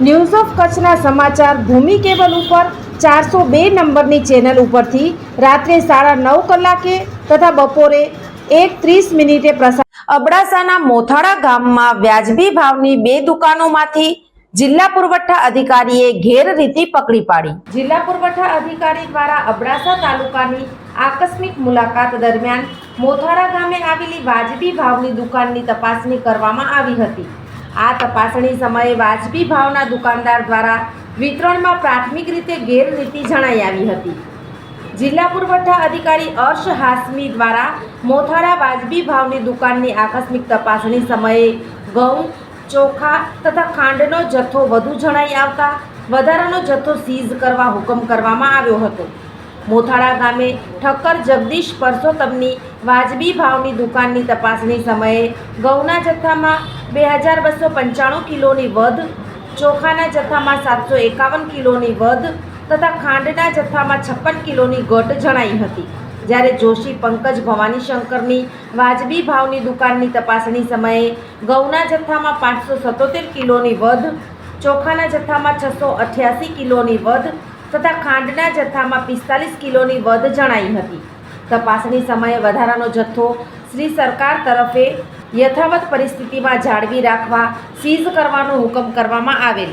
news of કચ્છના સમાચાર ભૂમિ cable ઉપર ચારસો બે નંબરની ચેનલ ઉપરથી રાત્રે સાડા નવ કલાકે તથા બપોરે એક ત્રીસ મિનિટે પ્રસાર અબડાસાના મોથાળા ગામમાં વ્યાજબી ભાવની બે દુકાનોમાંથી જિલ્લા પુરવઠા અધિકારીએ ગેરરીતિ પકડી પાડી. જિલ્લા પુરવઠા અધિકારી દ્વારા અબડાસા તાલુકાની આકસ્મિક મુલાકાત દરમિયાન મોથાળા ગામે આવેલી વાજબી ભાવની દુકાનની તપાસણી કરવામાં આવી હતી. આ તપાસણી સમયે વાજબી ભાવના દુકાનદાર દ્વારા વિતરણમાં પ્રાથમિક રીતે ગેરરીતિ જણાઈ આવી હતી. જિલ્લા પુરવઠા અધિકારી અર્શ હાસમી દ્વારા મોથાળા વાજબી ભાવની દુકાનની આકસ્મિક તપાસણી સમયે ઘઉં, ચોખા તથા ખાંડનો જથ્થો વધુ જણાઈ આવતા, વધારાનો જથ્થો સીઝ કરવા હુકમ કરવામાં આવ્યો હતો. મોથાળા ગામે ઠક્કર જગદીશ પરસોત્તમની વાજબી ભાવની દુકાનની તપાસણી સમયે ઘઉંના જથ્થામાં બે હજાર બસો પંચાણું કિલોની વધ, ચોખાના જથ્થામાં સાતસો એકાવન કિલોની વધ તથા ખાંડના જથ્થામાં છપ્પન કિલોની ઘટ જણાઈ હતી. જ્યારે જોશી પંકજ ભવાની શંકરની વાજબી ભાવની દુકાનની તપાસણી સમયે ઘઉંના જથ્થામાં પાંચસો સત્તોતેર કિલોની વધ, ચોખાના જથ્થામાં છસો અઠ્યાસી કિલોની વધ તથા ખાંડના જથ્થામાં પિસ્તાલીસ કિલોની વધ જણાઈ હતી. તપાસણી સમયે વધારાનો જથ્થો શ્રી સરકાર તરફે યથાવત પરિસ્થિતિમાં જાળવી રાખવા સીઝ કરવાનો હુકમ કરવામાં આવેલ.